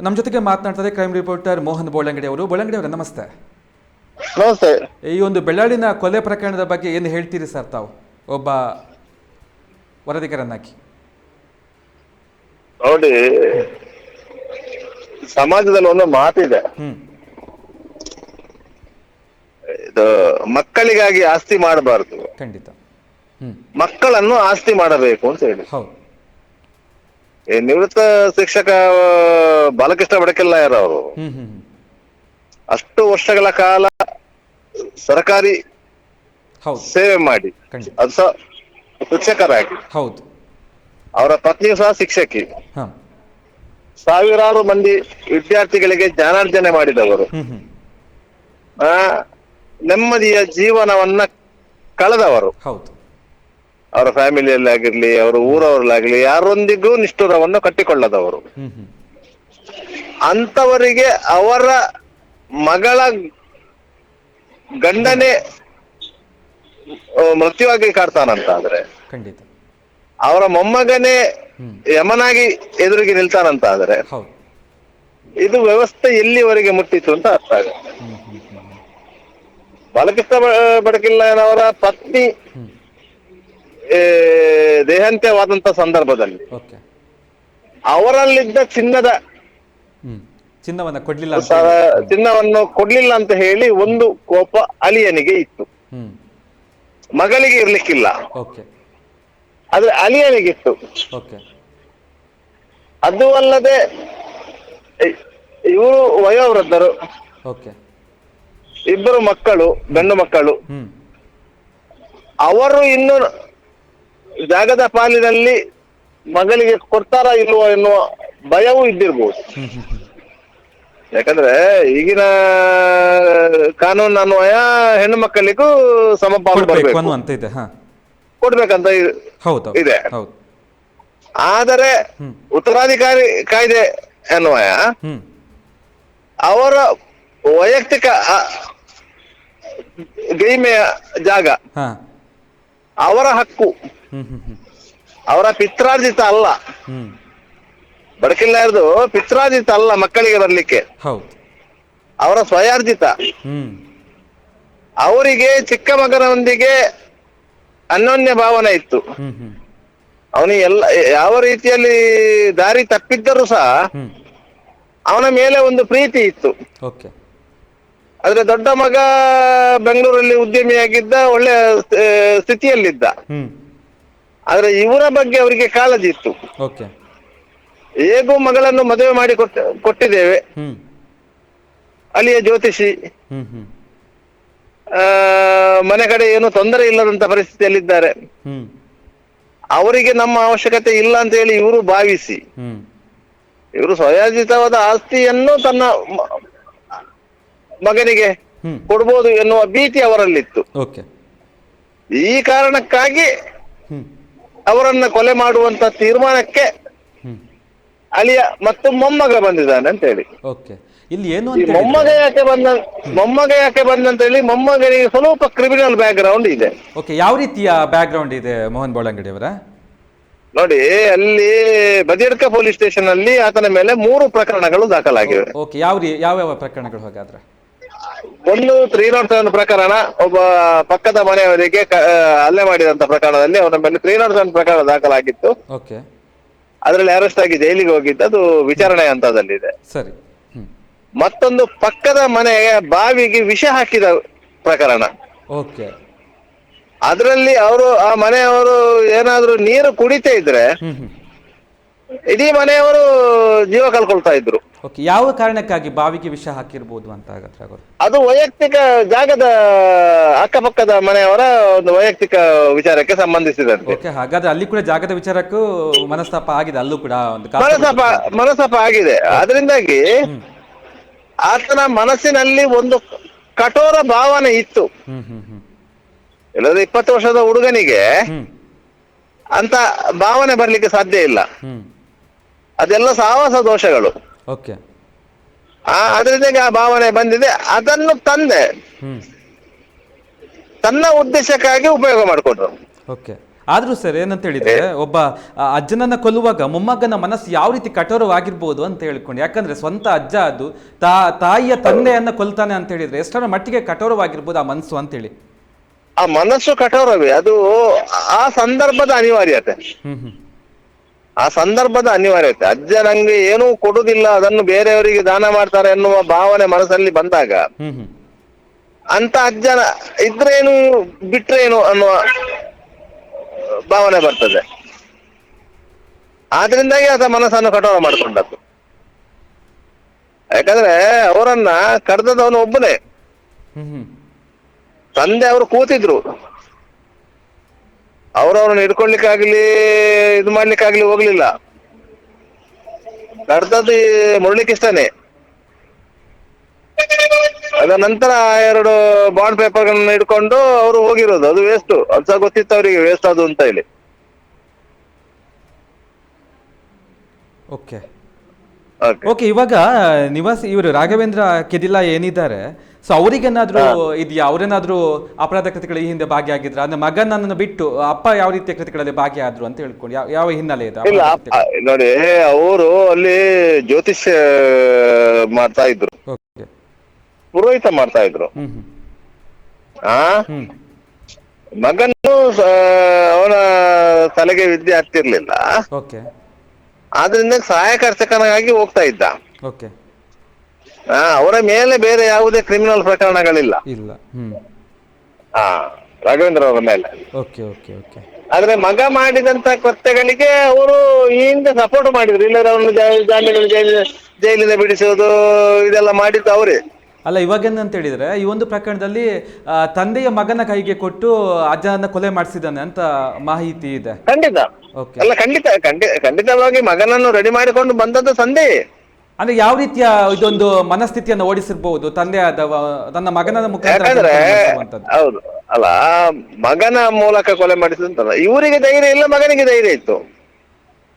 ನಮ್ಮ ಜೊತೆಗೆ ಮಾತನಾಡ್ತಾರೆ ಕ್ರೈಮ್ ರಿಪೋರ್ಟರ್ ಮೋಹನ್ ಬೋಳಂಗಡಿ ಅವರು. ಬೋಳಂಗಡಿ ಅವರೇ ನಮಸ್ತೆ. ನಮಸ್ತೆ. ಈ ಒಂದು ಬೆಳ್ಳಾಳಿನ ಕೊಲೆ ಪ್ರಕರಣದ ಬಗ್ಗೆ ಏನು ಹೇಳ್ತೀರಿ ಸರ್ ತಾವು? ಒಬ್ಬ ವರದಿಗರನ್ನಾಗಿ. ನೋಡಿ ಸಮಾಜದಲ್ಲಿ ಒಂದು ಮಾತಿದೆ. ಹ್ಮ್. ಇದು ಮಕ್ಕಳಿಗಾಗಿ ಆಸ್ತಿ ಮಾಡಬಾರ್ದು. ಖಂಡಿತ. ಹ್ಮ್. ಮಕ್ಕಳನ್ನು ಆಸ್ತಿ ಮಾಡಬೇಕು ಅಂತ ಹೇಳಿ. ಹೌದು. ಈ ನಿವೃತ್ತ ಶಿಕ್ಷಕ ಬಾಲಕೃಷ್ಣ ಬಡಕೆಲ್ಲಾಯರ್ ಅವರು. ಅಷ್ಟು ವರ್ಷಗಳ ಕಾಲ ಸರ್ಕಾರಿ ಸೇವೆ ಮಾಡಿ. ಅದು ಸಹ ಶಿಕ್ಷಕರಾಗಿ. ಹೌದು. ಅವರ ಪತ್ನಿಯು ಸಹ ಶಿಕ್ಷಕಿ. ಸಾವಿರಾರು ಮಂದಿ ವಿದ್ಯಾರ್ಥಿಗಳಿಗೆ ಜ್ಞಾನಾರ್ಜನೆ ಮಾಡಿದವರು. ನೆಮ್ಮದಿಯ ಜೀವನವನ್ನ ಕಳೆದವರು. ಹೌದು. ಅವರ ಫ್ಯಾಮಿಲಿಯಲ್ಲಿ ಆಗಿರ್ಲಿ ಅವರ ಊರವರಲ್ಲಾಗ್ಲಿ ಯಾರೊಂದಿಗೂ ನಿಷ್ಠುರವನ್ನು ಕಟ್ಟಿಕೊಳ್ಳದವರು. ಹ್ಮ್ ಹ್ಮ್. ಅಂತವರಿಗೆ ಅವರ ಮಗಳ ಗಂಡನೇ ಮೃತ್ಯುವಾಗಿ ಕಾಡ್ತಾನಂತ ಆದ್ರೆ ಖಂಡಿತ. ಅವರ ಮೊಮ್ಮಗನೇ ಹ್ಮ್. ಯಮನಾಗಿ ಎದುರಿಗೆ ನಿಲ್ತಾನಂತ ಆದ್ರೆ ಹೌದು. ಇದು ವ್ಯವಸ್ಥೆ ಎಲ್ಲಿವರೆಗೆ ಮುಟ್ಟಿತ್ತು ಅಂತ ಅರ್ಥ ಆಗುತ್ತೆ. ಹ್ಮ್ ಹ್ಮ್ ಹ್ಮ್ ಬಾಲಕೃಷ್ಣ ಬ- ಬಡಕಿಲ್ಲನವರ ಪತ್ನಿ ಹ್ಮ್. ದೇಹಾಂತ್ಯವಾದಂತ ಸಂದರ್ಭದಲ್ಲಿ ಓಕೆ. ಅವರಲ್ಲಿದ್ದ ಚಿನ್ನದ ಚಿನ್ನವನ್ನ ಕೊಡ್ಲಿಲ್ಲ ಅಂತ ಸ- ಚಿನ್ನವನ್ನು ಕೊಡ್ಲಿಲ್ಲ ಅಂತ ಹೇಳಿ ಒಂದು ಕೋಪ ಅಲಿಯನಿಗೆ ಇತ್ತು. ಹ್ಮ್. ಮಗಳಿಗೆ ಇರ್ಲಿಕ್ಕಿಲ್ಲ. ಓಕೆ. ಆದ್ರೆ ಅಲಿಯನಿಗೆ ಇತ್ತು. ಅದು ಅಲ್ಲದೆ ಇವರು ವಯೋವೃದ್ಧರು. ಓಕೆ. ಇಬ್ಬರು ಮಕ್ಕಳು ಗಂಡು ಮಕ್ಕಳು. ಹ್ಮ್. ಅವರು ಇನ್ನು ಜಾಗದ ಪಾಲಿನಲ್ಲಿ ಮಗಳಿಗೆ ಕೊಡ್ತಾರಾ ಇಲ್ವೋ ಎನ್ನುವ ಭಯವೂ ಇದ್ದಿರ್ಬೋದು. ಯಾಕಂದ್ರೆ ಈಗಿನ ಕಾನೂನು ಅನ್ವಯ ಹೆಣ್ಣು ಮಕ್ಕಳಿಗೂ ಸಮಪಾಲು ಕೊಡ್ಬೇಕಂತ ಇದೆ. ಆದರೆ ಉತ್ತರಾಧಿಕಾರಿ ಕಾಯ್ದೆ ಅನ್ವಯ ಅವರ ವೈಯಕ್ತಿಕ ಗೈಮೆಯ ಜಾಗ ಅವರ ಹಕ್ಕು ಅವರ ಪಿತ್ರಾರ್ಜಿತ ಅಲ್ಲ. ಬಡಕಿಲ್ಲಾರ್ದು ಪಿತ್ರಾರ್ಜಿತ ಅಲ್ಲ ಮಕ್ಕಳಿಗೆ ಬರ್ಲಿಕ್ಕೆ. ಅವರ ಸ್ವಯಾರ್ಜಿತ. ಅವರಿಗೆ ಚಿಕ್ಕ ಮಗನೊಂದಿಗೆ ಅನ್ಯೋನ್ಯ ಭಾವನೆ ಇತ್ತು. ಅವನಿಗೆ ಎಲ್ಲ ಯಾವ ರೀತಿಯಲ್ಲಿ ದಾರಿ ತಪ್ಪಿದ್ದರೂ ಸಹ ಅವನ ಮೇಲೆ ಒಂದು ಪ್ರೀತಿ ಇತ್ತು. ಆದ್ರೆ ದೊಡ್ಡ ಮಗ ಬೆಂಗಳೂರಲ್ಲಿ ಉದ್ಯಮಿಯಾಗಿದ್ದ ಒಳ್ಳೆ ಸ್ಥಿತಿಯಲ್ಲಿದ್ದ. ಆದ್ರೆ ಇವರ ಬಗ್ಗೆ ಅವರಿಗೆ ಕಾಳಜಿ ಇತ್ತು. ಓಕೆ. ಹೇಗೂ ಮಗಳನ್ನು ಮದುವೆ ಮಾಡಿ ಕೊಟ್ಟ ಕೊಟ್ಟಿದ್ದೇವೆ. ಹ್ಮ್. ಅಲ್ಲಿಯ ಜ್ಯೋತಿಷಿ. ಹ್ಮ್ ಹ್ಮ್. ಆ, ಮನೆ ಕಡೆ ಏನು ತೊಂದರೆ ಇಲ್ಲದಂತ ಪರಿಸ್ಥಿತಿಯಲ್ಲಿದ್ದಾರೆ. ಹ್ಮ್. ಅವರಿಗೆ ನಮ್ಮ ಅವಶ್ಯಕತೆ ಇಲ್ಲ ಅಂತ ಹೇಳಿ ಇವರು ಭಾವಿಸಿ. ಹ್ಮ್. ಇವರು ಸ್ವಯಾಜಿತವಾದ ಆಸ್ತಿಯನ್ನು ತನ್ನ ಮ- ಮಗನಿಗೆ ಹ್ಮ್. ಕೊಡ್ಬೋದು ಎನ್ನುವ ಭೀತಿ ಅವರಲ್ಲಿತ್ತು. ಓಕೆ. ಈ ಕಾರಣಕ್ಕಾಗಿ ಅವರನ್ನ ಕೊಲೆ ಮಾಡುವಂತ ತೀರ್ಮಾನಕ್ಕೆ ಅಳಿಯ ಮತ್ತು ಮೊಮ್ಮಗ ಬಂದಿದ್ದಾನೆ ಅಂತ ಹೇಳಿ. ಓಕೆ. ಇಲ್ಲಿ ಏನು ಈ ಮೊಮ್ಮಗ ಯಾಕೆ ಬಂದ ಮೊಮ್ಮಗ ಯಾಕೆ ಬಂದಂತ ಹೇಳಿ ಮೊಮ್ಮಗನಿಗೆ ಸ್ವಲ್ಪ ಕ್ರಿಮಿನಲ್ ಬ್ಯಾಕ್ ಗ್ರೌಂಡ್ ಇದೆ. ಓಕೆ ಯಾವ ರೀತಿಯ ಬ್ಯಾಕ್ ಗ್ರೌಂಡ್ ಇದೆ ಮೋಹನ್ ಬೋಳಂಗಡಿ ಅವರ? ನೋಡಿ ಅಲ್ಲಿ ಬದಿಯಡ್ಕ ಪೊಲೀಸ್ ಸ್ಟೇಷನ್ ಅಲ್ಲಿ ಆತನ ಮೇಲೆ ಮೂರು ಪ್ರಕರಣಗಳು ದಾಖಲಾಗಿವೆ. ಓಕೆ ಯಾವ ರೀ ಯಾವ ಯಾವ ಪ್ರಕರಣಗಳು ಹಾಗಾದ್ರೆ? ಒಂದು ತ್ರೀ ನಾಟ್ ಸೆವೆನ್ ಪ್ರಕರಣ ಒಬ್ಬ ಪಕ್ಕದ ಮನೆಯವರಿಗೆ ಕ- ಆ, ಹಲ್ಲೆ ಮಾಡಿದಂತ ಪ್ರಕರಣದಲ್ಲಿ ಅವನ ಮೇಲೆ ತ್ರೀ ನಾಟ್ ಸೆವೆನ್ ಪ್ರಕರಣ ದಾಖಲಾಗಿತ್ತು. ಓಕೆ. ಅದರಲ್ಲಿ ಅರೆಸ್ಟ್ ಆಗಿ ಜೈಲಿಗೆ ಹೋಗಿದ್ದು ಅದು ವಿಚಾರಣೆ ಹಂತದಲ್ಲಿದೆ. ಸರಿ. ಮತ್ತೊಂದು ಪಕ್ಕದ ಮನೆ ಬಾವಿಗೆ ವಿಷ ಹಾಕಿದ ಪ್ರಕರಣ. ಓಕೆ. ಅದರಲ್ಲಿ ಅವರು ಆ ಮನೆಯವರು ಏನಾದ್ರೂ ನೀರು ಕುಡಿತಾ ಇದ್ರೆ ಇಡೀ ಮನೆಯವರು ಜೀವ ಕಳ್ಕೊಳ್ತಾ ಇದ್ರು. ಓಕೆ ಯಾವ ಕಾರಣಕ್ಕಾಗಿ ಬಾವಿಗೆ ವಿಷ ಹಾಕಿರ್ಬೋದು ಅಂತ ಹಾಗಾದ್ರೆ ಅವರು ಅದು ವೈಯಕ್ತಿಕ ಜಾಗದ ಅಕ್ಕಪಕ್ಕದ ಮನೆಯವರ ಒಂದು ವೈಯಕ್ತಿಕ ವಿಚಾರಕ್ಕೆ ಸಂಬಂಧಿಸಿದಂತೆ. ಓಕೆ ಹಾಗಾದ್ರೆ ಅಲ್ಲಿ ಕೂಡ ಜಾಗದ ವಿಚಾರಕ್ಕೂ ಮನಸ್ತಾಪ ಆಗಿದೆ ಅಲ್ಲೂ ಕೂಡ ಒಂದು ಮನಸ್ತಾಪ ಮನಸ್ತಾಪ ಆಗಿದೆ. ಅದರಿಂದಾಗಿ ಆತನ ಮನಸ್ಸಿನಲ್ಲಿ ಒಂದು ಕಠೋರ ಭಾವನೆ ಇತ್ತು. ಹ್ಮ್ ಹ್ಮ್ ಹ್ಮ್. ಇಲ್ಲದ್ರೆ ಇಪ್ಪತ್ತು ವರ್ಷದ ಹುಡುಗನಿಗೆ ಹ್ಮ್. ಅಂತ ಭಾವನೆ ಬರ್ಲಿಕ್ಕೆ ಸಾಧ್ಯ ಇಲ್ಲ. ಹ್ಮ್. ಅದೆಲ್ಲ ಸಾವಾಸ ದೋಷಗಳು. ಓಕೆ. ಆ ಅದರಿಂದ ಆ ಭಾವನೆ ಬಂದಿದೆ. ಅದನ್ನು ತಂದೆ ಹ್ಮ್. ತನ್ನ ಉದ್ದೇಶಕ್ಕಾಗಿ ಉಪಯೋಗ ಮಾಡಿಕೊಂಡ್ರು. ಓಕೆ. ಆದ್ರೂ ಸರ್ ಏನಂತ ಹೇಳಿದ್ರೆ ಒಬ್ಬ ಅಜ್ಜನನ್ನ ಕೊಲ್ಲುವಾಗ ಮೊಮ್ಮಗನ ಮನಸ್ಸು ಯಾವ ರೀತಿ ಕಠೋರವಾಗಿರ್ಬೋದು ಅಂತ ಹೇಳ್ಕೊಂಡು ಯಾಕಂದ್ರೆ ಸ್ವಂತ ಅಜ್ಜ ಅದು ತಾ ತಾಯಿಯ ತಂದೆಯನ್ನ ಕೊಲ್ತಾನೆ ಅಂತ ಹೇಳಿದ್ರೆ ಎಷ್ಟರ ಮಟ್ಟಿಗೆ ಕಠೋರವಾಗಿರ್ಬೋದು ಆ ಮನಸ್ಸು ಅಂತೇಳಿ? ಆ ಮನಸ್ಸು ಕಠೋರವೇ. ಅದು ಆ ಸಂದರ್ಭದ ಅನಿವಾರ್ಯತೆ. ಹ್ಮ್ ಹ್ಮ್. ಆ ಸಂದರ್ಭದ ಅನಿವಾರ್ಯತೆ. ಅಜ್ಜ ನಂಗೆ ಏನೂ ಕೊಡುದಿಲ್ಲ ಅದನ್ನು ಬೇರೆಯವರಿಗೆ ದಾನ ಮಾಡ್ತಾರೆ ಎನ್ನುವ ಭಾವನೆ ಮನಸ್ಸಲ್ಲಿ ಬಂದಾಗ ಅಂತ ಅಜ್ಜನ ಇದ್ರೇನು ಬಿಟ್ರೇನು ಅನ್ನುವ ಭಾವನೆ ಬರ್ತದೆ. ಆದ್ರಿಂದಾಗಿ ಆತ ಮನಸ್ಸನ್ನು ಕಠೋರ ಮಾಡಿಕೊಂಡದ್ದು. ಯಾಕಂದ್ರೆ ಅವರನ್ನ ಕರೆದದವನು ಒಬ್ಬನೇ. ತಂದೆ ಅವರು ಕೂತಿದ್ರು. ಅವರವ್ರನ್ನ ಹಿಡ್ಕೊಳ್ಲಿಕ್ಕಾಗ್ಲಿ, ಇದು ಮಾಡ್ಲಿಕ್ಕಾಗ್ಲಿ ಹೋಗ್ಲಿಲ್ಲ. ಕಡ್ದದ್ದು ಈ ಮುರಳಿಕೃಷ್ಣನೇ. ಅದ ನಂತರ ಎರಡು ಬಾಂಡ್ ಪೇಪರ್ಗಳನ್ನ ಹಿಡ್ಕೊಂಡು ಅವರು ಹೋಗಿರೋದು. ಅದು ವೇಸ್ಟ್ ಅದು ಗೊತ್ತಿತ್ತು ಅವರಿಗೆ ವೇಸ್ಟ್ ಅದು ಅಂತ ಹೇಳಿ. ಓಕೆ ಓಕೆ ಇವಾಗ ನಿವಾಸಿ ಇವರು ರಾಘವೇಂದ್ರ ಕೆದಿಲ್ಲ ಏನಿದ್ದಾರೆ? ಸೊ ಅವರಿಗೇನಾದ್ರೂ ಇದೆಯಾ? ಅವರೇನಾದ್ರೂ ಅಪರಾಧ ಕೃತಿಗಳ ಈ ಹಿಂದೆ ಭಾಗಿಯಾಗಿದ್ರ? ಅಂದ್ರೆ ಮಗನನ್ನು ಬಿಟ್ಟು ಅಪ್ಪ ಯಾವ ರೀತಿಯ ಕೃತಿಗಳಲ್ಲಿ ಭಾಗಿಯಾದ್ರು ಅಂತ ಹೇಳ್ಕೊಂಡು ಯಾವ ಯಾವ ಹಿನ್ನೆಲೆ ಇದೆ ಇಲ್ಲ ಅಪ್ಪ- ನೋಡಿ ಅವರು ಅಲ್ಲಿ ಜ್ಯೋತಿಷ್ಯ ಮಾಡ್ತಾ ಇದ್ರು. ಓಕೆ ಪುರೋಹಿತ ಮಾಡ್ತಾ ಇದ್ರು. ಹ್ಮ್ ಹ್ಮ್. ಆ? ಹ್ಮ್. ಮಗನು ಸ- ಅವನ ತಲೆಗೆ ವಿದ್ಯೆ ಆಗ್ತಿರ್ಲಿಲ್ಲ. ಓಕೆ ಆದ್ರಿಂದ ಸಹಾಯಕ ಅರ್ಚಕನಾಗಿ ಹೋಗ್ತಾ ಇದ್ದ. ಓಕೆ. ಆ, ಅವರ ಮೇಲೆ ಬೇರೆ ಯಾವುದೇ ಕ್ರಿಮಿನಲ್ ಪ್ರಕರಣಗಳಿಲ್ಲ. ಇಲ್ಲ ಹ್ಮ್. ಆ ರಾಘವೇಂದ್ರ ಅವರ ಮೇಲೆ. Okay okay okay. ಆದ್ರೆ ಮಗ ಮಾಡಿದಂತ ಕೃತ್ಯಗಳಿಗೆ ಅವರು ಈ ಹಿಂದೆ ಸಪೋರ್ಟ್ ಮಾಡಿದ್ರು. ಇಲ್ಲದ್ರೆ ಅವನು ಜಾಮೀನು ಜೈಲಿನ ಜೈಲಿಂದ ಬಿಡಿಸೋದು ಇದೆಲ್ಲ ಮಾಡಿದ್ದು ಅವರೇ. ಅಲ್ಲ ಇವಾಗ ಏನಂತ ಹೇಳಿದ್ರೆ ಈ ಒಂದು ಪ್ರಕರಣದಲ್ಲಿ ಆ, ತಂದೆಯ ಮಗನ ಕೈಗೆ ಕೊಟ್ಟು ಅಜ್ಜನ ಕೊಲೆ ಮಾಡಿಸಿದ್ದಾನೆ ಅಂತ ಮಾಹಿತಿ ಇದೆ. ಖಂಡಿತ. ಅಲ್ಲ ಖಂಡಿತ ಖಂಡಿತ ಖಂಡಿತವಾಗಿ ಮಗನನ್ನು ರೆಡಿ ಮಾಡಿಕೊಂಡು ಬಂದದ್ದು ಸಂದೇ ಅಂದ್ರೆ ಯಾವ ರೀತಿಯ ಇದೊಂದು ಮನಸ್ಥಿತಿಯನ್ನು ಓಡಿಸಿರ್ಬಹುದು ತಂದೆ ಆದ ತನ್ನ ಮಗನ ಮುಖಾಂತರ ಯಾಕಂದ್ರೆ ಹೌದು ಅಲ್ಲ ಮಗನ ಮೂಲಕ ಕೊಲೆ ಮಾಡಿಸಿದಂತಲ್ಲ ಇವರಿಗೆ ಧೈರ್ಯ ಇಲ್ಲ ಮಗನಿಗೆ ಧೈರ್ಯ ಇತ್ತು.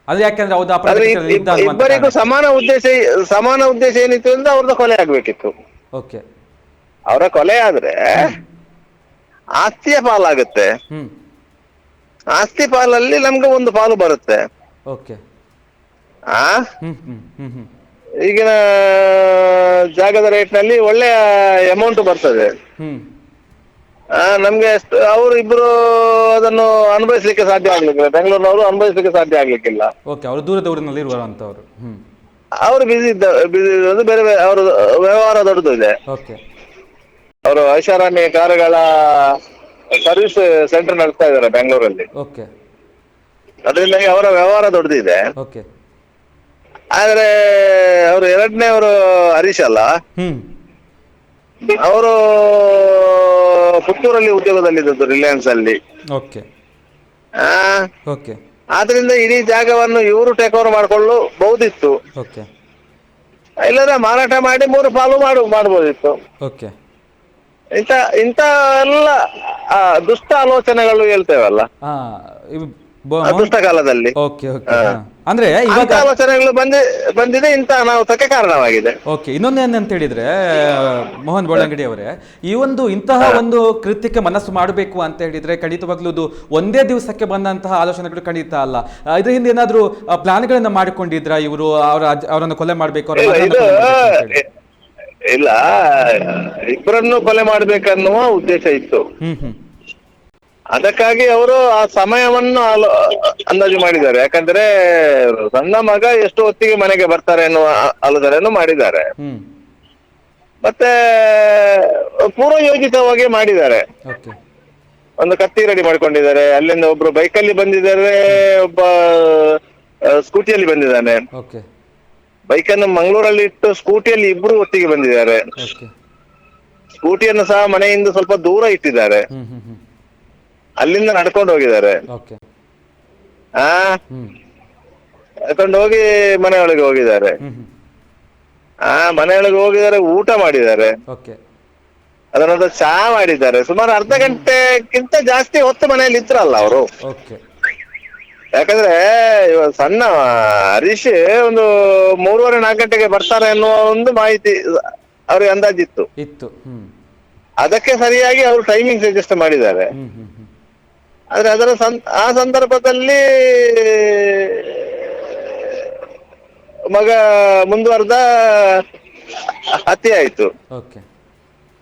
ಅದು ಯಾಕಂದ್ರೆ ಹೌದು ಇಬ್- ಇದ್ದ ಅನ್ನುವಂಥ ಇಬ್ಬರಿಗೂ ಕಾರಣ. ಸಮಾನ ಉದ್ದೇಶ ಸಮಾನ ಉದ್ದೇಶ ಏನಿತ್ತು ಅಂದ್ರೆ ಅವ್ರದ್ದು ಕೊಲೆ ಆಗ್ಬೇಕಿತ್ತು. ಓಕೆ ಅವರ ಕೊಲೆ ಆದ್ರೆ ಆಸ್ತಿಯ ಪಾಲಾಗುತ್ತೆ. ಹ್ಮ್. ಆಸ್ತಿ ಪಾಲಲ್ಲಿ ನಮ್ಗೆ ಒಂದು ಪಾಲು ಬರುತ್ತೆ. ಓಕೆ. ಆ? ಹ್ಮ್ ಹ್ಮ್ ಹ್ಮ್ ಹ್ಮ್. ಈಗಿನ ಜಾಗದ ರೇಟ್ನಲ್ಲಿ ಒಳ್ಳೆಯ ಅಮೌಂಟ್ ಬರ್ತದೆ. ಹ್ಮ್. ಆ, ನಮ್ಗೆ ಅಷ್ಟು ಅವರು ಇಬ್ರು ಅದನ್ನು ಅನುಭವಿಸ್ಲಿಕ್ಕೆ ಸಾಧ್ಯ ಆಗ್ಲಿಕ್ಕಿಲ್ಲ. ಬೆಂಗಳೂರಿನವರು ಅನುಭವಿಸ್ಲಿಕ್ಕೆ ಸಾಧ್ಯ ಆಗ್ಲಿಕ್ಕಿಲ್ಲ. ಓಕೆ ಅವರು ದೂರದ ಊರಿನಲ್ಲಿ ಇರುವಂತವ್ರು ಹ್ಮ್. ಅವರು ಬಿಸಿ ಇದ್ದ ಬಿಸಿ ಇರೋದು ಬೇರೆ ಬೇರೆ ಅವರ ವ್ಯವಹಾರ ದೊಡ್ಡದು ಇದೆ. ಓಕೆ. ಅವರು ಐಷಾರಾಮಿ ಕಾರುಗಳ ಸರ್ವಿಸ್ ಸೆಂಟರ್ ನಡೆಸ್ತಾ ಇದ್ದಾರೆ ಬೆಂಗಳೂರಲ್ಲಿ ಓಕೆ ಅದರಿಂದಾಗಿ ಅವರ ವ್ಯವಹಾರ ದೊಡ್ಡದಿದೆ ಓಕೆ ಆದ್ರೆ ಅವರು ಎರಡನೇ ಅವರು ಹರೀಶ್ ಅಲ್ಲ. ಹ್ಮ್. ಅವರು ಪುತ್ತೂರಲ್ಲಿ ಉದ್ಯೋಗದಲ್ಲಿದ್ದದ್ದು ರಿಲಯನ್ಸ್ ಅಲ್ಲಿ. ಓಕೆ ಆ? ಓಕೆ ಆದ್ರಿಂದ ಇಡೀ ಜಾಗವನ್ನು ಇವರು ಟೇಕ್ ಓವರ್ ಮಾಡ್ಕೊಳ್ಳು ಬಹುದಿತ್ತು ಓಕೆ ಇಲ್ಲದ್ರೆ ಮಾರಾಟ ಮಾಡಿ ಮೂರು ಪಾಲು ಮಾಡು ಮಾಡ್ಬೋದಿತ್ತು. ಓಕೆ ಇಂಥ ಇಂತ ಎಲ್ಲ ಆ, ದುಷ್ಟ ಆಲೋಚನೆಗಳು ಹೇಳ್ತೇವಲ್ಲ. ಹಾ ಇವ್ ಬೊ- ಆ ದುಷ್ಟ ಕಾಲದಲ್ಲಿ. ಓಕೆ ಓಕೆ ಹಾ. ಅಂದ್ರೆ ಇವಾಗ ಆಲೋಚನೆಗಳು ಬಂದಿ ಬಂದಿದೆ ಇಂತ ಅನಾಹುತಕ್ಕೆ ಕಾರಣವಾಗಿದೆ. ಓಕೆ ಇನ್ನೊಂದು ಅಂತ ಹೇಳಿದ್ರೆ ಮೋಹನ್ ಬೋಳಂಗಡಿ ಅವರೇ ಈ ಒಂದು ಇಂತಹ ಒಂದು ಕೃತ್ಯಕ್ಕೆ ಮನಸ್ಸು ಮಾಡಬೇಕು ಅಂತ ಹೇಳಿದ್ರೆ ಖಂಡಿತವಾಗ್ಲೂ ಇದು ಒಂದೇ ದಿವಸಕ್ಕೆ ಬಂದಂತಹ ಆಲೋಚನೆಗಳು ಖಂಡಿತ ಅಲ್ಲ. ಆ, ಇದ್ರ ಹಿಂದೆ ಏನಾದ್ರೂ ಪ್ಲಾನ್ಗಳನ್ನ ಮಾಡಿಕೊಂಡಿದ್ರ ಇವರು ಅವರ ಅವರನ್ನು ಅವರನ್ನ ಕೊಲೆ ಮಾಡಬೇಕು ಅವರ ಇಲ್ಲ ಮಗನನ್ನ ಇದು ಕೊಲೆ ಮಾಡ್ಬೇಕು ಅಂತ ಹೇಳಿ? ಇಲ್ಲ ಇಬ್ಬರನ್ನು ಕೊಲೆ ಮಾಡ್ಬೇಕನ್ನುವ ಉದ್ದೇಶ ಇತ್ತು. ಹ್ಮ್ ಹ್ಮ್. ಅದಕ್ಕಾಗಿ ಅವರು ಆ ಸಮಯವನ್ನು ಆಲೋ- ಅಂದಾಜು ಮಾಡಿದ್ದಾರೆ. ಯಾಕಂದ್ರೆ ಸಣ್ಣ ಮಗ ಎಷ್ಟು ಹೊತ್ತಿಗೆ ಮನೆಗೆ ಬರ್ತಾರೆ ಎನ್ನುವ ಆಲೋಚನೆಯನ್ನು ಮಾಡಿದ್ದಾರೆ. ಹ್ಮ್. ಮತ್ತೆ ಪೂರ್ವಯೋಜಿತವಾಗಿ ಮಾಡಿದ್ದಾರೆ. ಓಕೆ. ಒಂದು ಕತ್ತಿ ರೆಡಿ ಮಾಡ್ಕೊಂಡಿದ್ದಾರೆ. ಅಲ್ಲಿಂದ ಒಬ್ರು ಬೈಕಲ್ಲಿ ಬಂದಿದ್ದಾರೆ ಒಬ್ಬ ಆ, ಸ್ಕೂಟಿಯಲ್ಲಿ ಬಂದಿದ್ದಾನೆ. ಓಕೆ. ಬೈಕನ್ನು ಮಂಗಳೂರಲ್ಲಿ ಇಟ್ಟು ಸ್ಕೂಟಿಯಲ್ಲಿ ಇಬ್ರು ಒಟ್ಟಿಗೆ ಬಂದಿದ್ದಾರೆ. ಸ್ಕೂಟಿಯನ್ನು ಸಹ ಮನೆಯಿಂದ ಸ್ವಲ್ಪ ದೂರ ಇಟ್ಟಿದ್ದಾರೆ. ಅಲ್ಲಿಂದ ನಡ್ಕೊಂಡು ಹೋಗಿದ್ದಾರೆ. ಆ? ನಡ್ಕೊಂಡು ಹೋಗಿ ಮನೆಯೊಳಗೆ ಹೋಗಿದ್ದಾರೆ. ಆ ಮನೆಯೊಳಗೆ ಹೋಗಿದ್ದಾರೆ ಊಟ ಮಾಡಿದ್ದಾರೆ. ಅದರ ಚಹಾ ಮಾಡಿದ್ದಾರೆ. ಸುಮಾರು ಅರ್ಧ ಗಂಟೆಗಿಂತ ಜಾಸ್ತಿ ಹೊತ್ತು ಮನೆಯಲ್ಲಿ ಇದ್ರಲ್ಲ ಅವರು. ಯಾಕಂದ್ರೆ ಇವ ಸಣ್ಣ ಹರೀಶ್ ಒಂದು ಮೂರುವರೆ ನಾಲ್ಕು ಗಂಟೆಗೆ ಬರ್ತಾರೆ ಅನ್ನುವ ಒಂದು ಮಾಹಿತಿ ಅವ್ರಿಗೆ ಅಂದಾಜಿತ್ತು. ಇತ್ತು ಹ್ಮ್. ಅದಕ್ಕೆ ಸರಿಯಾಗಿ ಅವರು ಟೈಮಿಂಗ್ ಅಡ್ಜಸ್ಟ್ ಮಾಡಿದ್ದಾರೆ. ಹ್ಮ್ ಹ್ಮ್ ಹ್ಮ್. ಆದ್ರೆ ಅದರ ಸಂ- ಆ ಸಂದರ್ಭದಲ್ಲಿ ಮಗ ಮುಂದುವರೆದ ಹತ್ಯೆ ಆಯ್ತು. ಓಕೆ.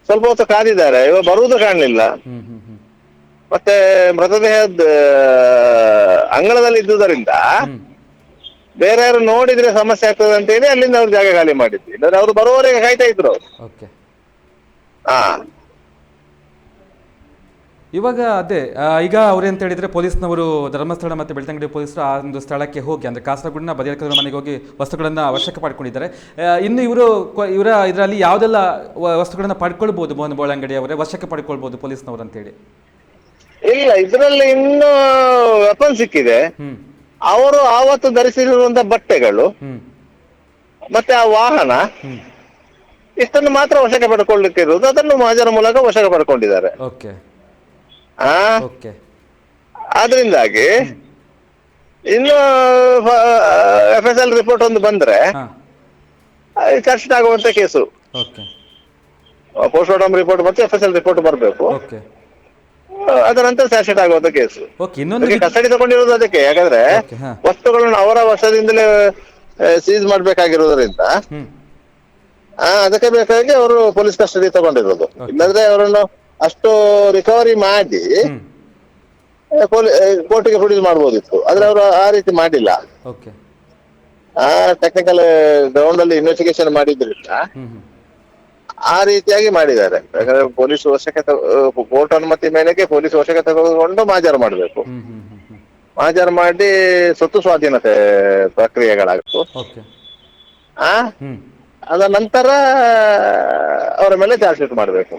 ಸ್ವಲ್ಪ ಹೊತ್ತು ಕಾದಿದ್ದಾರೆ ಇವ ಬರುವುದು ಕಾಣಲಿಲ್ಲ. ಹ್ಮ್ ಹ್ಮ್ ಹ್ಮ್. ಮತ್ತೆ ಮೃತದೇಹದ ಅಂಗಳದಲ್ಲಿ ಇದ್ದುದರಿಂದ ಬೇರೆ ಯಾರು ನೋಡಿದ್ರೆ ಸಮಸ್ಯೆ ಆಗ್ತದೆ ಅಂತ ಹೇಳಿ ಅಲ್ಲಿಂದ ಅವ್ರು ಜಾಗ ಖಾಲಿ ಮಾಡಿದ್ವಿ. ಇಲ್ಲಾಂದ್ರೆ ಅವ್ರು ಬರುವವರೆಗೆ ಕಾಯ್ತಾ ಇದ್ರು. ಅವ್ರು. ಓಕೆ. ಹಾ ಇವಾಗ ಅದೇ ಈಗ ಈಗ ಅಂತ ಹೇಳಿದ್ರೆ ಪೊಲೀಸ್ನವರು ಧರ್ಮಸ್ಥಳ ಮತ್ತೆ ಬೆಳ್ತಂಗಡಿ ಪೊಲೀಸರು ಆ ಒಂದು ಸ್ಥಳಕ್ಕೆ ಹೋಗಿ ಅಂದ್ರೆ ಕಾಸರಗೋಡಿನ ಬದಿಯರ್ಕದ ಮನೆಗೆ ಹೋಗಿ ವಸ್ತುಗಳನ್ನ ವಶಕ್ಕೆ ಪಡ್ಕೊಂಡಿದ್ದಾರೆ. ಆ, ಇನ್ನು ಇವರು ಇವರ ಇದರಲ್ಲಿ ಯಾವುದೆಲ್ಲ ವ- ವಸ್ತುಗಳನ್ನ ಪಡ್ಕೊಳ್ಬಹುದು ಮೋಹನ್ ಬೋಳಂಗಡಿ ಅವರೇ ವಶಕ್ಕೆ ಪಡ್ಕೊಳ್ಬಹುದು ಪೊಲೀಸ್ನವರು ಅಂತೇಳಿ ಇಲ್ಲ ಇದರಲ್ಲಿ ಇನ್ನೂ ವೆಪನ್ ಸಿಕ್ಕಿದೆ. ಹ್ಮ್. ಅವರು ಆವತ್ತು ಧರಿಸಿರುವಂತ ಬಟ್ಟೆಗಳು ಹ್ಮ್. ಮತ್ತೆ ಆ ವಾಹನ ಹ್ಮ್. ಇಷ್ಟನ್ನು ಮಾತ್ರ ವಶಕ್ಕೆ ಪಡ್ಕೊಳ್ಳಿಕ್ಕೆ ಇರುವುದು ಅದನ್ನು ಮಹಾಜನ ಮೂಲಕ ವಶಕ್ಕೆ ಪಡ್ಕೊಂಡಿದ್ದಾರೆ. ಓಕೆ. ಆ? ಓಕೆ. ಆದ್ರಿಂದಾಗಿ ಇನ್ನು ಎಫ್ ಎಸ್ ಎಲ್ ರಿಪೋರ್ಟ್ ಒಂದು ಬಂದ್ರೆ ಹಾ. ಚಾರ್ಜ್ ಆಗುವಂತ case. Okay. Post mortem report ಮತ್ತೆ ಎಫ್ ಎಸ್ ಎಲ್ ರಿಪೋರ್ಟ್ ಬರಬೇಕು. ಓಕೆ. ಅದರ ನಂತರ ಸ್ಯಾಶೆಟ್ ಶೀಟ್ ಆಗುವಂತ ಕೇಸು. ಓಕೆ ಇನ್ನೊಂದು ಅದಕ್ಕೆ ಕಸ್ಟಡಿ ತಗೊಂಡಿರೋದು ಅದಕ್ಕೆ. ಯಾಕಂದ್ರೆ ಹಾ. ವಸ್ತುಗಳನ್ನು ಅವರ ವಶದಿಂದಲೇ ಸೀಸ್ ಮಾಡ್ಬೇಕಾಗಿರೋದ್ರಿಂದ ಹ್ಮ್. ಆ, ಅದಕ್ಕೆ ಬೇಕಾಗಿ ಅವರು ಪೊಲೀಸ್ ಕಸ್ಟಡಿ ತಗೊಂಡಿರೋದು. ಇಲ್ಲಂದ್ರೆ ಅವರನ್ನು ಅಷ್ಟು ರಿಕವರಿ ಮಾಡಿ ಹ್ಮ್. ಕೋರ್ಟಿಗೆ ಪ್ರೊಡ್ಯೂಸ್ ಮಾಡ್ಬೋದಿತ್ತು. ಆದ್ರೆ ಅವರು ಆ ರೀತಿ ಮಾಡಿಲ್ಲ. ಓಕೆ ಆ ಟೆಕ್ನಿಕಲ್ ಗ್ರೌಂಡ್ ಅಲ್ಲಿ ಇನ್ವೆಸ್ಟಿಗೇಷನ್ ಮಾಡಿದ್ರಿಂದ ಹ್ಮ್ ಹ್ಮ್. ಆ ರೀತಿಯಾಗಿ ಮಾಡಿದ್ದಾರೆ. ಯಾಕಂದ್ರೆ ಪೊಲೀಸ್ ವಶಕ್ಕೆ ಕೋರ್ಟ್ ಅನುಮತಿ ಮೇಲೆಗೆ ಪೊಲೀಸ್ ವಶಕ್ಕೆ ತೆಗೆದುಕೊಂಡು ಮಾಜಾರು ಮಾಡಬೇಕು. ಮಾಜಾರು ಮಾಡಿ ಸ್ವತ್ತು ಸ್ವಾಧೀನತೆ ಪ್ರಕ್ರಿಯೆಗಳಾಗ್ತು ಆ? ಅದ ನಂತರ ಅವರ ಮೇಲೆ ಚಾರ್ಜ್ ಶೀಟ್ ಮಾಡಬೇಕು.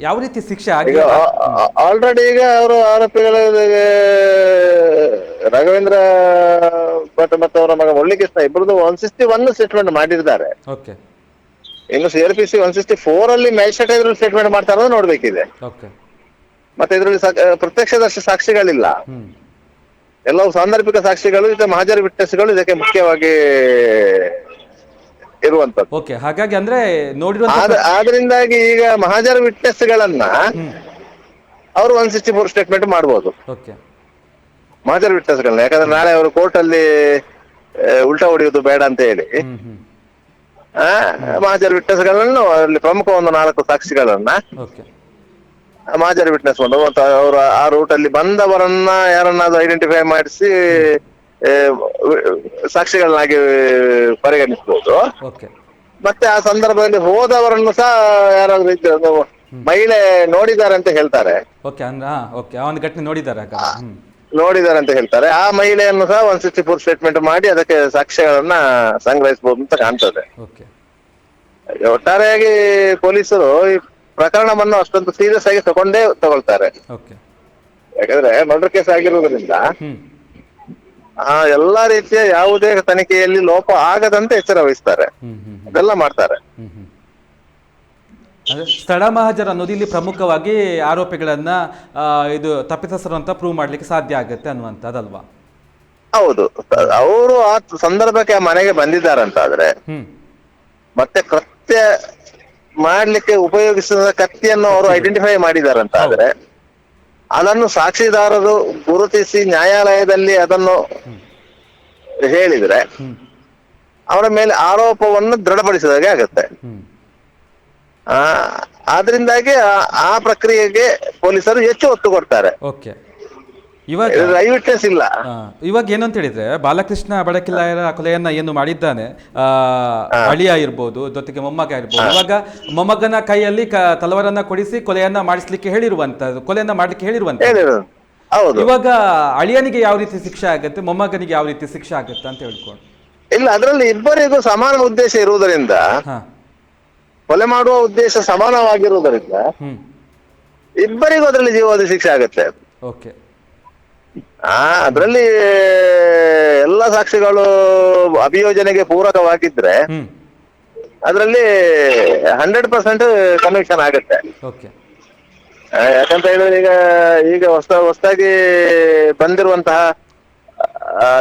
ಯಾವ ರೀತಿ ಶಿಕ್ಷೆ ಆಲ್ರೆಡಿ ಈಗ ಅವರು ಆರೋಪಿಗಳ ರಾಘವೇಂದ್ರ ಭಟ್ ಮತ್ತು ಅವರ ಮಗ ಮುರಳಿಕೃಷ್ಣ ಇಬ್ಬರದು ಒನ್ ಸಿಕ್ಸ್ಟಿ ಒನ್ ಸ್ಟೇಟ್ಮೆಂಟ್ ಮಾಡಿದ್ದಾರೆ ಇನ್ನು C R P C one sixty four ಅಲ್ಲಿ ಮ್ಯಾಜಿಸ್ಟ್ರೇಟ್ ಇದ್ರಲ್ಲಿ ಸ್ಟೇಟ್ಮೆಂಟ್ ಮಾಡ್ತಾರೋ ನೋಡ್ಬೇಕಿದೆ. ಓಕೆ ಮತ್ತೆ ಇದರಲ್ಲಿ ಪ್ರತ್ಯಕ್ಷದರ್ಶಿ ಸಾಕ್ಷಿಗಳಿಲ್ಲ. ಎಲ್ಲವೂ ಸಾಂದರ್ಭಿಕ ಸಾಕ್ಷಿಗಳು ಜೊತೆ ವಿಟ್ನೆಸ್ ವಿಟ್ನೆಸ್ಗಳು ಇದಕ್ಕೆ ಮುಖ್ಯವಾಗಿ ಇರುವಂತದ್ದು ಓಕೆ ಹಾಗಾಗಿ ಅಂದ್ರೆ ನೋಡಿರುವಂತ ಆದ ಆದ್ರಿಂದಾಗಿ ಈಗ ಮಹಾಜರ್ ವಿಟ್ನೆಸ್ ಗಳನ್ನ ಅವರು ಒನ್ ಸಿಕ್ಸ್ಟಿ ಫೋರ್ ಸ್ಟೇಟ್ಮೆಂಟ್ ಮಾಡ್ಬೋದು. ಓಕೆ ವಿಟ್ನೆಸ್ ಗಳನ್ನ ಯಾಕಂದ್ರೆ ನಾಳೆ ಅವರು ಕೋರ್ಟ್ ಅಲ್ಲಿ ಉಲ್ಟಾ ಹೊಡೆಯುವುದು ಬೇಡ ಅಂತ ಹೇಳಿ. ಆ, ಮಾಜರ್ ವಿಟ್ನೆಸ್ಗಳನ್ನು ಅಲ್ಲಿ ಪ್ರಮುಖ ಒಂದು ನಾಲ್ಕು ಸಾಕ್ಷಿಗಳನ್ನ ಓಕೆ ಮಹಾಜರ ವಿಟ್ನೆಸ್ ಒಂದು ಮತ್ತು ಅವರು ಆ ರೂಟ್ ಅಲ್ಲಿ ಬಂದವರನ್ನ ಯಾರನ್ನಾದ್ರೂ ಐಡೆಂಟಿಫೈ ಮಾಡಿಸಿ ಸಾಕ್ಷಿಗಳನ್ನಾಗಿ ಪರಿಗಣಿಸಬಹುದು ಓಕೆ ಮತ್ತೆ ಆ ಸಂದರ್ಭದಲ್ಲಿ ಹೋದವರನ್ನು ಸಹ ಯಾರಾದ್ರೂ ಇದ್ರೆ ಮಹಿಳೆ ನೋಡಿದ್ದಾರೆ ಅಂತ ಹೇಳ್ತಾರೆ. ಓಕೆ ಅಂದ್ರೆ ಹಾ ಓಕೆ ಆ ಒಂದು ಘಟನೆ ನೋಡಿದ್ದಾರೆ ಹಾಗಾದ್ರೆ ನೋಡಿದ್ದಾರೆ ಅಂತ ಹೇಳ್ತಾರೆ. ಆ ಮಹಿಳೆಯನ್ನು ಸಹ ಒನ್ ಸಿಕ್ಸ್ಟಿ ಫೋರ್ ಸ್ಟೇಟ್ಮೆಂಟ್ ಮಾಡಿ ಅದಕ್ಕೆ ಸಾಕ್ಷ್ಯಗಳನ್ನ ಸಂಗ್ರಹಿಸಬಹುದು ಅಂತ ಕಾಣ್ತದೆ. ಓಕೆ ಒಟ್ಟಾರೆಯಾಗಿ ಪೊಲೀಸರು ಈ ಪ್ರಕರಣವನ್ನು ಅಷ್ಟೊಂದು ಸೀರಿಯಸ್ ಆಗಿ ತಗೊಂಡೇ ತಗೊಳ್ತಾರೆ. ಓಕೆ ಯಾಕಂದ್ರೆ ಮರ್ಡರ್ ಕೇಸ್ ಆಗಿರುವುದರಿಂದ ಹ್ಮ್. ಆ ಎಲ್ಲಾ ರೀತಿಯ ಯಾವುದೇ ತನಿಖೆಯಲ್ಲಿ ಲೋಪ ಆಗದಂತೆ ಎಚ್ಚರ ವಹಿಸ್ತಾರೆ. ಹ್ಮ್ ಹ್ಮ್ ಹ್ಮ್. ಅದೆಲ್ಲ ಮಾಡ್ತಾರೆ. ಹ್ಮ್ ಹ್ಮ್. ಅಂದ್ರೆ ಸ್ಥಳ ಮಹಾಜರ ಅನ್ನೋದು ಇಲ್ಲಿ ಪ್ರಮುಖವಾಗಿ ಆರೋಪಿಗಳನ್ನ ಇದು ತಪ್ಪಿತಸ್ಥರು ಅಂತ ಪ್ರೂವ್ ಮಾಡ್ಲಿಕ್ಕೆ ಸಾಧ್ಯ ಆಗುತ್ತೆ ಅನ್ನುವಂತದಲ್ವಾ ಹೌದು. ಅವರು ಆ ಸಂದರ್ಭಕ್ಕೆ ಆ ಮನೆಗೆ ಬಂದಿದ್ದಾರಂತಾದ್ರೆ ಮತ್ತೆ ಕೃತ್ಯ ಮಾಡ್ಲಿಕ್ಕೆ ಉಪಯೋಗಿಸಿದ ಕತ್ತಿಯನ್ನು ಅವರು ಐಡೆಂಟಿಫೈ ಮಾಡಿದಾರಂತಾದ್ರೆ ಅದನ್ನು ಸಾಕ್ಷಿದಾರರು ಗುರುತಿಸಿ ನ್ಯಾಯಾಲಯದಲ್ಲಿ ಅದನ್ನು ಹೇಳಿದ್ರೆ ಅವರ ಮೇಲೆ ಆರೋಪವನ್ನು ದೃಢಪಡಿಸಿದಾಗೆ ಆಗುತ್ತೆ. ಆ ಆದ್ರಿಂದಾಗಿ ಆ- ಆ ಪ್ರಕ್ರಿಯೆಗೆ ಪೊಲೀಸರು ಹೆಚ್ಚು ಒತ್ತು ಕೊಡ್ತಾರೆ. ಓಕೆ. ಇವಾಗ ವಿಟ್ನೆಸ್ ಇಲ್ಲ. ಆ, ಇವಾಗ ಏನಂತ ಹೇಳಿದ್ರೆ ಬಾಲಕೃಷ್ಣ ಬಡಕಿಲ್ಲಾಯರ ಕೊಲೆಯನ್ನ ಏನು ಮಾಡಿದ್ದಾನೆ? ಆ, ಅಳಿಯ ಇರ್ಬೋದು ಜೊತೆಗೆ ಮೊಮ್ಮಗ ಇರ್ಬೋದು. ಇವಾಗ ಮೊಮ್ಮಗನ ಕೈಯಲ್ಲಿ ಕ ತಲವಾರನ್ನ ಕೊಡಿಸಿ ಕೊಲೆಯನ್ನ ಮಾಡಿಸ್ಲಿಕ್ಕೆ ಹೇಳಿರುವಂತದ್ದು ಕೊಲೆಯನ್ನ ಮಾಡ್ಲಿಕ್ಕೆ ಹೇಳಿರುವಂತ ಹೇಳಿರೋದು ಹೌದು. ಇವಾಗ ಅಳಿಯನಿಗೆ ಯಾವ ರೀತಿ ಶಿಕ್ಷೆ ಆಗುತ್ತೆ ಮೊಮ್ಮಗನಿಗೆ ಯಾವ ರೀತಿ ಶಿಕ್ಷೆ ಆಗುತ್ತೆ ಅಂತ ಹೇಳ್ಕೊಂಡು. ಇಲ್ಲ ಅದರಲ್ಲಿ ಇಬ್ಬರಿಗೂ ಸಮಾನ ಉದ್ದೇಶ ಇರುವುದರಿಂದ ಹಾ. ಕೊಲೆ ಮಾಡುವ ಉದ್ದೇಶ ಸಮಾನವಾಗಿರುವುದರಿಂದ ಇಬ್ಬರಿಗೂ ಅದರಲ್ಲಿ ಜೀವಾವಧಿ ಶಿಕ್ಷೆ ಆಗುತ್ತೆ ಆ ಅದರಲ್ಲಿ ಎಲ್ಲ ಸಾಕ್ಷಿಗಳು ಅಭಿಯೋಜನೆಗೆ ಪೂರಕವಾಗಿದ್ರೆ ಅದರಲ್ಲಿ ಹಂಡ್ರೆಡ್ ಪರ್ಸೆಂಟ್ ಕನ್ವಿಕ್ಷನ್ ಆಗುತ್ತೆ. ಯಾಕಂತ ಹೇಳಿದ್ರೆ ಈಗ ಈಗ ಹೊಸ ಹೊಸದಾಗಿ ಬಂದಿರುವಂತಹ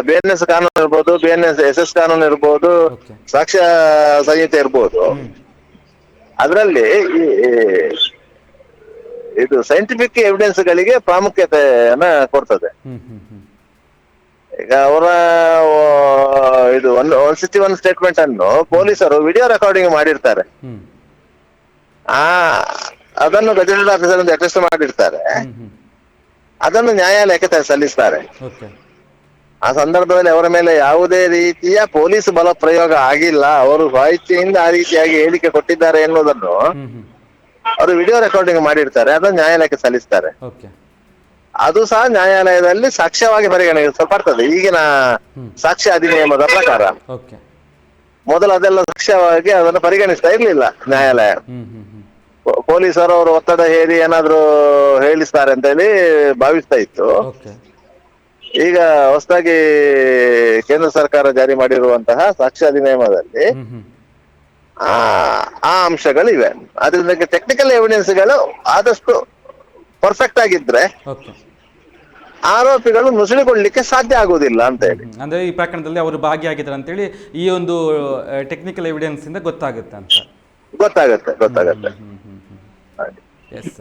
ಬಿ ಎನ್ ಎಸ್ ಕಾನೂನು ಇರ್ಬೋದು B N S S S ಕಾನೂನು ಇರ್ಬೋದು ಸಾಕ್ಷ್ಯ ಸಂಹಿತೆ ಇರ್ಬೋದು. ಅದರಲ್ಲಿ ಈ ಇದು ಸೈಂಟಿಫಿಕ್ ಎವಿಡೆನ್ಸ್ ಗಳಿಗೆ ಪ್ರಾಮುಖ್ಯತೆಯನ್ನ ಕೊಡ್ತದೆ. ಈಗ ಅವರ ಇದು one one sixty one statement ಅನ್ನು ಪೊಲೀಸರು ವಿಡಿಯೋ ರೆಕಾರ್ಡಿಂಗ್ ಮಾಡಿರ್ತಾರೆ. ಆ ಅದನ್ನು ಗೆಜೆಟೆಡ್ ಆಫೀಸರ್ ಅಟೆಸ್ಟ್ ಮಾಡಿರ್ತಾರೆ. ಅದನ್ನು ನ್ಯಾಯಾಲಯಕ್ಕೆ ಸಲ್ಲಿಸ್ತಾರೆ. ಆ ಸಂದರ್ಭದಲ್ಲಿ ಅವರ ಮೇಲೆ ಯಾವುದೇ ರೀತಿಯ ಪೊಲೀಸ್ ಬಲ ಪ್ರಯೋಗ ಆಗಿಲ್ಲ. ಅವರು ಸಾಹಿತ್ಯದಿಂದ ಆ ರೀತಿಯಾಗಿ ಹೇಳಿಕೆ ಕೊಟ್ಟಿದ್ದಾರೆ ಎನ್ನುವುದನ್ನು ಅವರು ವಿಡಿಯೋ ರೆಕಾರ್ಡಿಂಗ್ ಮಾಡಿರ್ತಾರೆ. ಅದನ್ನು ನ್ಯಾಯಾಲಯಕ್ಕೆ ಸಲ್ಲಿಸ್ತಾರೆ. ಅದು ಸಹ ನ್ಯಾಯಾಲಯದಲ್ಲಿ ಸಾಕ್ಷ್ಯವಾಗಿ ಪರಿಗಣಿಸಲ್ಪಡ್ತದೆ ಈಗಿನ ಸಾಕ್ಷ್ಯ ಅಧಿನಿಯಮದ ಪ್ರಕಾರ. ಮೊದಲು ಅದೆಲ್ಲ ಸಾಕ್ಷ್ಯವಾಗಿ ಅದನ್ನು ಪರಿಗಣಿಸ್ತಾ ಇರ್ಲಿಲ್ಲ ನ್ಯಾಯಾಲಯ. ಪೊಲೀಸರು ಅವರು ಒತ್ತಡ ಹೇರಿ ಏನಾದ್ರೂ ಹೇಳಿಸ್ತಾರೆ ಅಂತ ಹೇಳಿ ಭಾವಿಸ್ತಾ ಇತ್ತು. ಈಗ ಹೊಸದಾಗಿ ಕೇಂದ್ರ ಸರ್ಕಾರ ಜಾರಿ ಮಾಡಿರುವಂತಹ ಸಾಕ್ಷ್ಯ ಅಧಿನಿಯಮದಲ್ಲಿ ಆ ಆ ಅಂಶಗಳಿವೆ. ಅದರಿಂದ ಟೆಕ್ನಿಕಲ್ ಎವಿಡೆನ್ಸ್ಗಳು ಆದಷ್ಟು ಪರ್ಫೆಕ್ಟ್ ಆಗಿದ್ರೆ ಆರೋಪಿಗಳು ನುಸುಳಿಕೊಳ್ಳಲಿಕ್ಕೆ ಸಾಧ್ಯ ಆಗುವುದಿಲ್ಲ ಅಂತ ಹೇಳಿ. ಅಂದ್ರೆ ಈ ಪ್ರಕರಣದಲ್ಲಿ ಅವರು ಭಾಗಿಯಾಗಿದ್ದಾರೆ ಅಂತೇಳಿ ಈ ಒಂದು ಟೆಕ್ನಿಕಲ್ ಎವಿಡೆನ್ಸ್ ಇಂದ ಗೊತ್ತಾಗುತ್ತೆ ಅಂತ. ಗೊತ್ತಾಗುತ್ತೆ ಗೊತ್ತಾಗುತ್ತೆ. ಎಸ್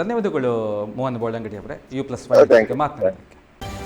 ಧನ್ಯವಾದಗಳು ಮೋಹನ್ ಬೋಳಂಗಡಿ ಅವರೇ. U plus. ಮಾತನಾಡೋದಕ್ಕೆ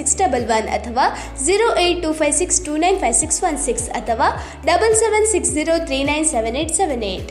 six double one ಅಥವಾ zero eight two five six two nine five six one six ಅಥವಾ double seven six zero three nine seven eight seven eight